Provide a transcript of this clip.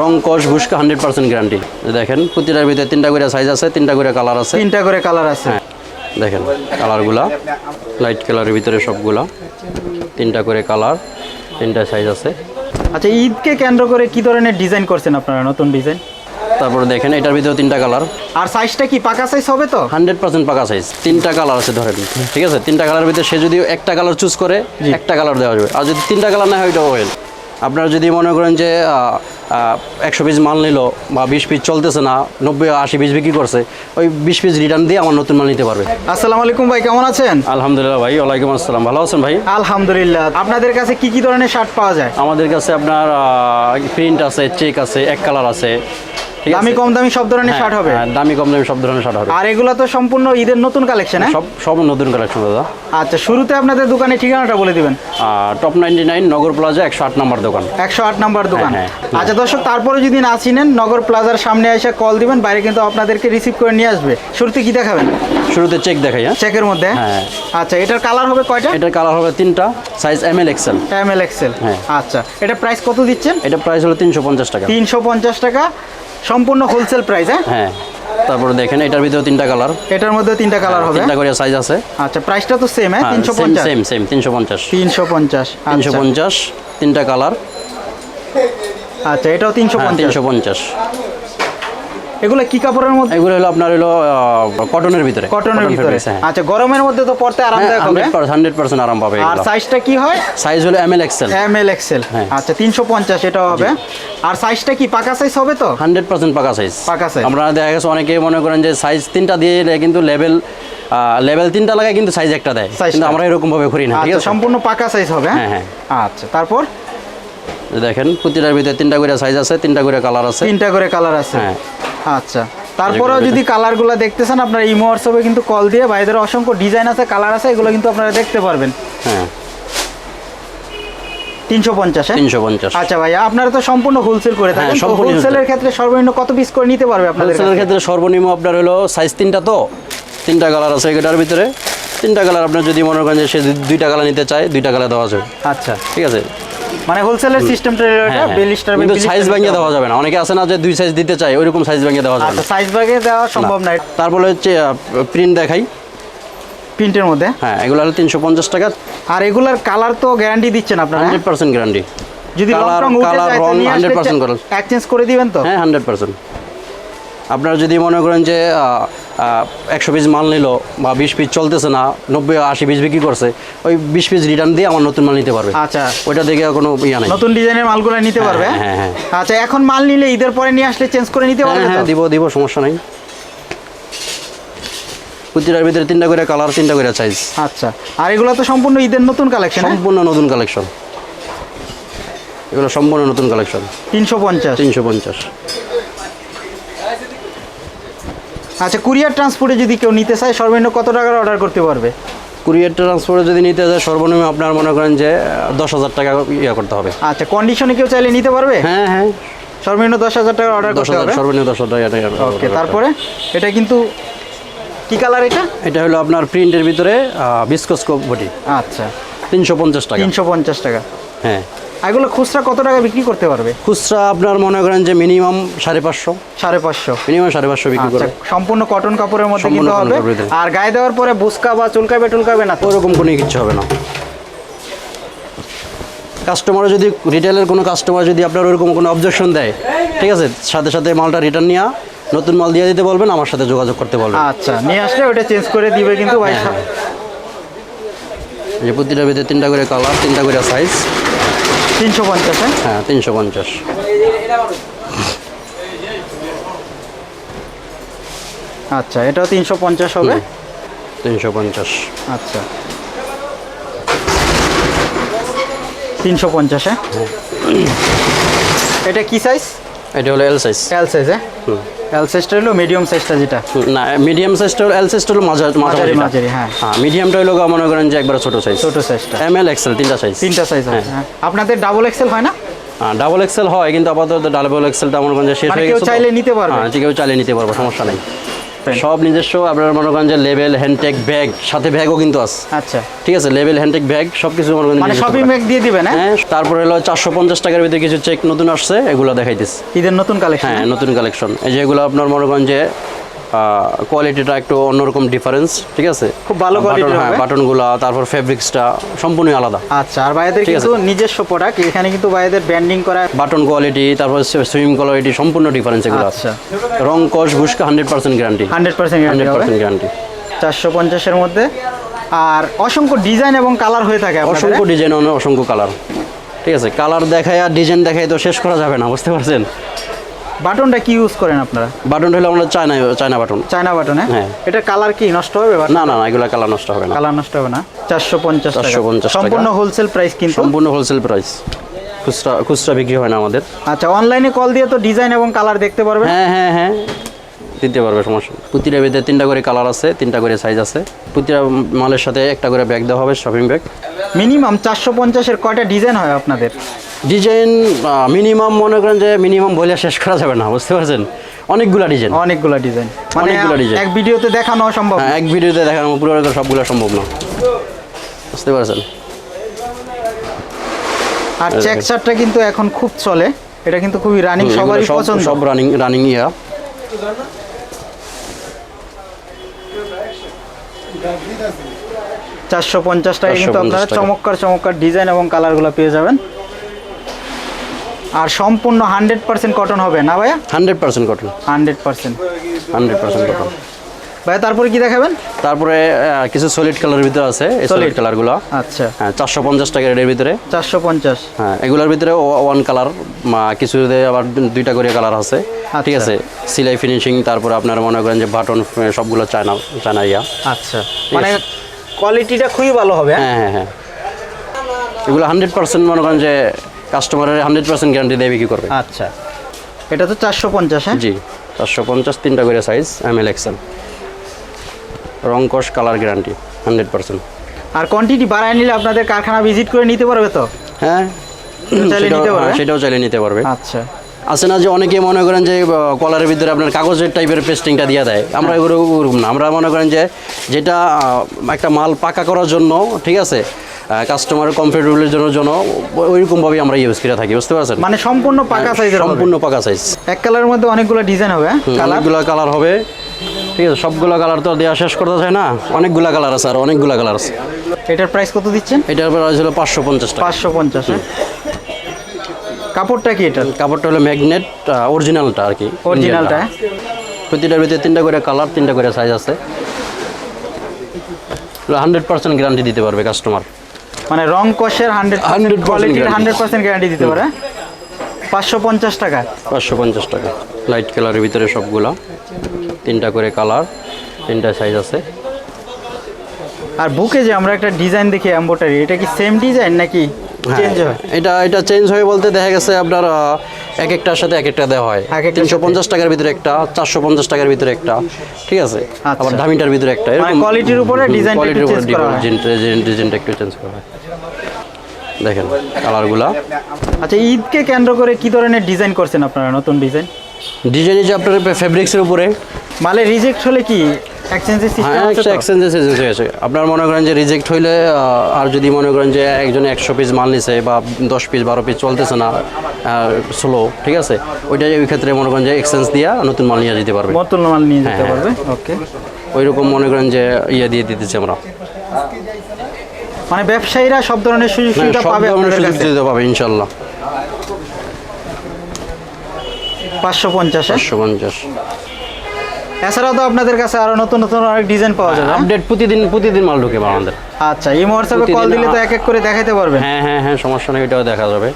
রং কস ঘুষকা hundred percent guarantee দেখেন প্রতিটার ভিতরে তিনটা করে সাইজ আছে তিনটা করে কালার আছে। তিনটা করে কালার আছে। হ্যাঁ দেখেন কালারগুলা লাইট কালারের ভিতরে সবগুলা। তিনটা করে কালার তিনটা সাইজ আছে। আচ্ছা ঈদকে কেন্দ্র করে কি ধরনের ডিজাইন করছেন আপনারা নতুন ডিজাইন তারপরে দেখেন এটার ভিতরে তিনটা কালার আর সাইজটা কি পাকা সাইজ হবে তো? হান্ড্রেড পার্সেন্ট পাকা সাইজ তিনটা কালার আছে ধরেন ঠিক আছে? তিনটা কালার ভিতরে সে যদি একটা কালার চুজ করে একটা কালার দেওয়া যাবে। আর যদি তিনটা কালার না হয় ওইটাও হয় আপনারা যদি মনে করেন যে একশো পিস মাল নিল বা বিশ পিস চলতেছে না নব্বই আশি পিস বিক্রি করছে ওই বিশ পিস রিটার্ন দিয়ে আমার নতুন মাল নিতে পারবে। আসসালামু আলাইকুম ভাই কেমন আছেন? আলহামদুলিল্লাহ ভাই ওয়ালাইকুম আসসালাম। ভালো আছেন ভাই? আলহামদুলিল্লাহ। আপনাদের কাছে কি কি ধরনের শার্ট পাওয়া যায়? আমাদের কাছে আপনার প্রিন্ট আছে চেক আছে এক কালার আছে। দামি কম দামি সব ধরনের শার্ট হবে? হ্যাঁ, দামি কম দামি সব ধরনের শার্ট হবে। আর এগুলো তো সম্পূর্ণ ঈদের নতুন কালেকশন হ্যাঁ? সব সব নতুন কালেকশন দাদা। আচ্ছা শুরুতে আপনাদের দোকানের ঠিকানাটা বলে দিবেন। Top ninety nine Nagar plaza একশো আট নম্বর দোকান। একশো আট নাম্বার দোকান। হ্যাঁ, হ্যাঁ। আচ্ছা দর্শক তারপরে যদি না চিনেন নগর প্লাজার সামনে এসে কল দিবেন বাইরে কিন্তু আপনাদেরকে রিসিভ করে নিয়ে আসবে। শুরুতে কি দেখাবেন? শুরুতে চেক দেখাই হ্যাঁ। চেকের মধ্যে? হ্যাঁ। আচ্ছা এটার কালার হবে কয়টা? এটার কালার হবে তিনটা size M L XL M L XL হ্যাঁ। আচ্ছা এটা প্রাইস কত দিচ্ছেন? এটা প্রাইস হলো তিনশো পঞ্চাশ টাকা। তিনশো পঞ্চাশ টাকা। সম্পূর্ণ হোলসেল প্রাইস হ্যাঁ? হ্যাঁ। তারপরে দেখেন এটার ভিতরে তিনটা কালার। এটার মধ্যে তিনটা কালার হবে। তিনটা করে সাইজ আছে। আচ্ছা প্রাইসটা তো সেম হ্যাঁ? তিনশো পঞ্চাশ। সেম সেম তিনশো পঞ্চাশ। তিনশো পঞ্চাশ তিনশো পঞ্চাশ তিনটা কালার। আচ্ছা এটাও তিনশো পঞ্চাশ। তিনশো পঞ্চাশ। এগুলো কি কাপড়ের মধ্যে? এগুলো হলো আপনার হলো কটনের ভিতরে কটনের ভিতরে। হ্যাঁ। আচ্ছা গরমের মধ্যে তো পড়তে আরামদায়ক হবে। হান্ড্রেড পার্সেন্ট আরাম পাবে আর সাইজটা কি হয়? সাইজ হলো M L XL M L XL হ্যাঁ। আচ্ছা তিনশো পঞ্চাশ এটাও হবে। আর সাইজটা কি পাকা সাইজ হবে তো? হান্ড্রেড পার্সেন্ট পাকা সাইজ পাকা size। আমরা দেখা গেছে অনেকে মনে করেন যে সাইজ তিনটা দিয়ে কিন্তু লেভেল লেভেল তিনটা লাগায় কিন্তু সাইজ একটা দেয়। কিন্তু আমরা এরকম ভাবে করি না ঠিক আচ্ছা আছে? সম্পূর্ণ পাকা সাইজ হবে হ্যাঁ, হ্যাঁ। আচ্ছা তারপর? দেখেন প্রতিটার ভিতরে তিনটা করে সাইজ আছে তিনটা করে কালার আছে। তিনটা করে কালার আছে। হ্যাঁ। আচ্ছা। তারপরেও যদি কালারগুলো দেখতে চান আপনারা ইমো হোয়াটসঅ্যাপে কিন্তু কল দিয়ে ভাইদের অসংখ্য ডিজাইন আছে কালার আছে এগুলো কিন্তু আপনারা দেখতে পারবেন। হ্যাঁ। তিনশো পঞ্চাশ তিনশো পঞ্চাশ। আচ্ছা আপনারা তো সম্পূর্ণ হোলসেল করে থাকেন হ্যাঁ, হোলসেলের ক্ষেত্রে সর্বনিম্ন কত পিস করে নিতে পারবে আপনাদের হোলসেলের ক্ষেত্রে সর্বনিম্ন আপনার হলো সাইজ তিনটা তো। তিনটা কালার আছে এটার ভিতরে। তিনটা কালার আপনার যদি মনে করেন যে সে দুইটা কালার নিতে চায় দুইটা কালার দেওয়া যাবে আচ্ছা। ঠিক আছে? মানে হোলসেলের সিস্টেমটা এটা হ্যাঁ। বেলিস্টার কিন্তু সাইজ ভাঙিয়ে দেওয়া যাবে না। অনেকে আছে না যে দুই সাইজ দিতে চায় ওইরকম সাইজ ভাঙিয়ে দেওয়া যাবে আচ্ছা না। সাইজ ভাঙে দেওয়া সম্ভব না তারপরে হচ্ছে প্রিন্ট দেখাই। প্রিন্টের মধ্যে? হ্যাঁ এগুলো হলো তিনশো পঞ্চাশ টাকা। আর এগুলার কালার তো গ্যারান্টি দিচ্ছেন আপনারা হান্ড্রেড পার্সেন্ট গ্যারান্টি যদি রং কালার উঠে কালার যায় তো রং নিয়ে এক্সচেঞ্জ করে দিবেন তো? হ্যাঁ হান্ড্রেড পার্সেন্ট আপনারা যদি মনে করেন যে একশো পিস মাল নিল বা বিশ পিস চলতেছে না নব্বই আশি পিস বিক্রি করছে ওই বিশ পিস রিটার্ন দিয়ে আমার নতুন মাল নিতে পারবে। আচ্ছা। ওইটা দেখে কোনো ইয়া নেই। নতুন ডিজাইনের মালগুলো নিতে পারবে? হ্যাঁ, হ্যাঁ, হ্যাঁ। আচ্ছা এখন মাল নিলে ঈদের পরে নিয়ে আসলে চেঞ্জ করে নিতে হ্যাঁ পারবে হ্যাঁ দিব দিব সমস্যা নাই। প্রতিটার ভিতরে তিনটা করে কালার তিনটা করে সাইজ আচ্ছা আর এগুলো তো সম্পূর্ণ ঈদের নতুন কালেকশন সম্পূর্ণ নতুন কালেকশন এগুলো সম্পূর্ণ নতুন কালেকশন তিনশো পঞ্চাশ। তিনশো পঞ্চাশ। আচ্ছা কুরিয়ার ট্রান্সপোর্টে যদি কেউ নিতে চায় সর্বনিম্ন কত টাকার অর্ডার করতে পারবে? কুরিয়ার ট্রান্সপোর্টে যদি নিতে যায় সর্বনিম্ন আপনার মনে করেন যে দশ হাজার টাকা ইয়ে করতে হবে। আচ্ছা কন্ডিশনে কেউ চাইলে নিতে পারবে? হ্যাঁ হ্যাঁ। সর্বনিম্ন দশ হাজার টাকা অর্ডার দশ করতে হাজার হবে? সর্বনিম্ন দশ হাজার টাকা ওকে তারপরে? এটা কিন্তু কি কালার এটা? এটা হলো আপনার প্রিন্টের ভিতরে বিস্কস বডি আচ্ছা। তিনশো পঞ্চাশ টাকা। তিনশো পঞ্চাশ টাকা। হ্যাঁ। এগুলো খুচরা কত টাকা বিক্রি করতে পারবে? খুচরা আপনার মনে করেন যে মিনিমাম সাড়ে পাঁচশো। সাড়ে পাঁচশো। মিনিমাম সাড়ে পাঁচশো বিক্রি আচ্ছা করে। সম্পূর্ণ কটন কাপড়ের মধ্যে সম্পূর্ণ হবে। আর গায়ে দেওয়ার পরে বুসকা বা চুলকাবে টুলকাবে না? ওরকম কোনো কিছু হবে না। কাস্টমার যদি রিটেলের কোনো কাস্টমার যদি আপনার ওরকম কোনো অবজেকশন দেয় ঠিক আছে? সাথে সাথে মালটা রিটার্ন নিয়ে নতুন মাল দিয়ে দিতে বলবেন আমার সাথে যোগাযোগ করতে বলবেন। আচ্ছা নিয়ে আসলে ওটা চেঞ্জ করে দিবে কিন্তু ভাই। হ্যাঁ, এই যে প্রতিটার ভিতরে তিনটা করে কালার তিনটা করে সাইজ তিনশো পঞ্চাশ হ্যাঁ? হ্যাঁ তিনশো পঞ্চাশ। আচ্ছা এটাও তিনশো পঞ্চাশ হবে? তিনশো পঞ্চাশ। আচ্ছা। তিনশো পঞ্চাশ হ্যাঁ? এটা কি সাইজ এটা হলো এল সাইজ এল সাইজ হ্যাঁ এল সাইজটা হলো মিডিয়াম সাইজটা যেটা? না মিডিয়াম সাইজটা হলো এল সাইজটা হলো মাঝারি মাঝারি হ্যাঁ। হ্যাঁ মিডিয়ামটা হলো মনে করেন যে একবার ছোট সাইজ ছোট সাইজটা এম এল এক্সেল তিনটা সাইজ তিনটা সাইজ হ্যাঁ। আপনাদের ডাবল এক্সেল হয় না? ডাবল এক্সেল হয় কিন্তু আপাতত ডাবল এক্সেলটা মনে করেন যে শেষ মানে হয়ে গেছে চাইলে নিতে পারবে? হ্যাঁ কেউ চাইলে নিতে পারব সমস্যা নেই। সব নিজস্ব আপনার মনে করেন যে লেভেল হ্যান্ডটেক ব্যাগ সাথে ব্যাগও কিন্তু আছে। আচ্ছা। ঠিক আছে লেভেল হ্যান্ডটেক ব্যাগ সব কিছু মনে করেন মানে সবই ব্যাগ দিয়ে দিবেন হ্যাঁ হ্যাঁ তারপরে হলো চারশো পঞ্চাশ টাকার ভিতরে কিছু চেক নতুন আসছে এগুলো দেখাইতেছে। ঈদের নতুন কালেকশন হ্যাঁ নতুন কালেকশন এই যে এগুলো আপনার মনে করেন যে কোয়ালিটিটা একটু অন্যরকম ডিফারেন্স ঠিক আছে? খুব ভালো quality-র হ্যাঁ। বাটনগুলো তারপর ফেব্রিক্সটা সম্পূর্ণই আলাদা। আচ্ছা আর ভাইদের। কিন্তু নিজস্ব প্রোডাক্ট এখানে কিন্তু ভাইদের ব্র্যান্ডিং করা বাটন কোয়ালিটি তারপর সুইম কোয়ালিটি সম্পূর্ণ ডিফারেন্স এগুলো। আচ্ছা। রং কস ঘুষকা hundred percent guarantee hundred percent hundred percent guarantee চারশো পঞ্চাশের মধ্যে। আর অসংখ্য ডিজাইন এবং কালার হয়ে থাকে অসংখ্য ডিজাইন অসংখ্য কালার ঠিক আছে? কালার দেখায় আর ডিজাইন দেখায় তো শেষ করা যাবে না বুঝতে পারছেন? বাটনটা কি ইউজ করেন আপনারা? বাটন হলো আমরা China China button. China button হ্যাঁ? হ্যাঁ। এটা কালার কি? নষ্ট হবে না না না এগুলো কালার নষ্ট হবে না। কালার নষ্ট হবে না। চারশো পঞ্চাশ 450 টাকা। সম্পূর্ণ হোলসেল প্রাইস কিন্তু? সম্পূর্ণ হোলসেল প্রাইস খুচরা খুচরা বিক্রি হয় না আমাদের। আচ্ছা অনলাইনে কল দিয়ে তো ডিজাইন এবং কালার দেখতে পারবে হ্যাঁ হ্যাঁ হ্যাঁ। দিতে পারবে সমস্যা। প্রতিটা ভিতরে তিনটা করে কালার আছে তিনটা করে সাইজ আছে। প্রতিটা মালের সাথে একটা করে ব্যাগ দেওয়া হবে শপিং ব্যাগ মিনিমাম চারশো পঞ্চাশের কয়টা ডিজাইন হয় আপনাদের? ডিজাইন মিনিমাম মনে করেন যে মিনিমাম বলে শেষ করা যাবে না বুঝতে পারছেন? অনেকগুলো ডিজাইন। অনেকগুলো ডিজাইন। মানে অনেকগুলো ডিজাইন। এক ভিডিওতে দেখানো সম্ভব হ্যাঁ এক ভিডিওতে দেখানো পুরো সবগুলো সম্ভব না। বুঝতে পারছেন? আর চেক শার্টটা কিন্তু এখন খুব চলে। এটা কিন্তু খুবই রানিং সবারই সব- পছন্দ। সব রানিং রানিং ইয়া। চারশো পঞ্চাশ টাকা কিন্তু আপনারা চমৎকার চমৎকার ডিজাইন এবং কালারগুলো পেয়ে যাবেন। আর সম্পূর্ণ হান্ড্রেড পার্সেন্ট কটন হবে না ভাইয়া? Hundred percent cotton hundred percent. Hundred percent cotton ভাইয়া তারপরে কি দেখাবেন? তারপরে কিছু সলিড কালারের ভিতরে আছে। সলিড কালারগুলো আচ্ছা। হ্যাঁ চারশো পঞ্চাশ টাকার রেটের ভিতরে। চারশো পঞ্চাশ। হ্যাঁ এগুলোর ভিতরে ওয়ান কালার কিছুতে আবার দুইটা করে কালার আছে। ঠিক আচ্ছা। আছে? সিলাই ফিনিশিং তারপর আপনার মনে করেন যে বাটন সবগুলো চায়না চায়না ইয়া। আচ্ছা। মানে কোয়ালিটিটা খুবই ভালো হবে হ্যাঁ? হ্যাঁ হ্যাঁ হ্যাঁ। এগুলো হান্ড্রেড পার্সেন্ট মনে করেন যে কাস্টমারের হান্ড্রেড পার্সেন্ট গ্যারান্টি করবে। আচ্ছা। এটা তো চারশো পঞ্চাশ হ্যাঁ? জি চারশো পঞ্চাশ তিনটা করে সাইজ এম এল এক্সেল রং কস কালার গ্যারান্টি হান্ড্রেড পার্সেন্ট। আর কোয়ান্টিটি বাড়ায় নিলে আপনাদের কারখানা ভিজিট করে নিতে পারবে তো? হ্যাঁ পারবে? হ্যাঁ, সেটাও চাইলে নিতে পারবে। আচ্ছা। আছে না যে অনেকে মনে করেন যে কলারের ভিতরে আপনার কাগজের টাইপের পেস্টিংটা দিয়ে দেয়। আমরা এগুলো ওরকম না। আমরা মনে করেন যে যেটা একটা মাল পাকা করার জন্য ঠিক আছে কাস্টমারের কমফোর্টেবলের জন্য জন্য ওইরকমভাবেই আমরা ইউজ করে থাকি বুঝতে পারছেন? মানে সম্পূর্ণ পাকা সাইজের হ্যাঁ, সম্পূর্ণ পাকা সাইজ এক কালারের মধ্যে অনেকগুলো ডিজাইন হবে হ্যাঁ? অনেকগুলো কালার হবে। ঠিক আছে সবগুলো কালার তো দেওয়া শেষ করতে চায় না। অনেকগুলো কালার আছে আর অনেকগুলো কালার আছে। এটার প্রাইস কত দিচ্ছেন? এটার প্রাইস হলো পাঁচশো পঞ্চাশ টাকা। পাঁচশো পঞ্চাশ হ্যাঁ? কাপড়টা কি এটা কাপড়টা হলো ম্যাগনেট অরিজিনালটা আর কি। অরিজিনালটা Indian প্রতিটার ভিতরে তিনটা করে কালার তিনটা করে সাইজ আছে। হান্ড্রেড পার্সেন্ট গ্যারান্টি দিতে পারবে কাস্টমার মানে রং কষের হান্ড্রেড 100% কোয়ালিটির হান্ড্রেড পার্সেন্ট গ্যারান্টি দিতে পারে। পাঁচশো পঞ্চাশ টাকা। পাঁচশো পঞ্চাশ টাকা। লাইট কালারের ভিতরে সবগুলা। তিনটা করে কালার তিনটা সাইজ আছে। আর বুকে যে আমরা একটা ডিজাইন দেখি এম্বোটারি এটা কি সেম ডিজাইন নাকি? এটা এটা চেঞ্জ হয়ে বলতে দেখা গেছে আপনার এক একটার সাথে এক একটা দেওয়া হয়। তিনশো পঞ্চাশ টাকার ভিতরে একটা চারশো পঞ্চাশ টাকার ভিতরে একটা ঠিক আছে? আচ্ছা। আবার দামিটার ভিতরে একটা মানে quality-র উপরে টা একটু change ডিজাইনটা একটু চেঞ্জ করা হয়। দেখেন কালারগুলা আচ্ছা ঈদকে কেন্দ্র করে কি ধরনের ডিজাইন করছেন আপনারা? নতুন ডিজাইন ডিজাইন যে আপনার ফেব্রিক্সের উপরে। মালে রিজেক্ট হলে কি হ্যাঁ হয়ে আপনার মনে করেন যে রিজেক্ট হইলে আর যদি মনে করেন যে একজন একশো পিস মাল নিছে বা দশ পিস বারো পিস চলতেছে না স্লো ঠিক আছে? ওইটা ওই ক্ষেত্রে মনে করেন যে এক্সচেঞ্জ দিয়া নতুন মাল নিয়ে যেতে পারবে। বোতল মাল নিয়ে যেতে হ্যাঁ, পারবে? ওকে ওই রকম মনে করেন যে ইয়ে দিয়ে দিতেছি আমরা। মানে ব্যবসায়ীরা সব ধরনের সুযোগ হ্যাঁ, সুবিধা সব পাবে সুযোগ দিতে পাবে ইনশাল্লাহ পাঁচশো পঞ্চাশ চারশো পঞ্চাশ। এছাড়াও তো আপনাদের কাছে আরও নতুন নতুন অনেক ডিজাইন পাওয়া যাবে। হ্যাঁ? আপডেট প্রতিদিন প্রতিদিন মাল ঢুকে আমাদের। আচ্ছা এই হোয়াটসঅ্যাপে কল দিলে তো এক এক করে দেখাতে পারবে হ্যাঁ হ্যাঁ হ্যাঁ সমস্যা নেই এটাও দেখা যাবে।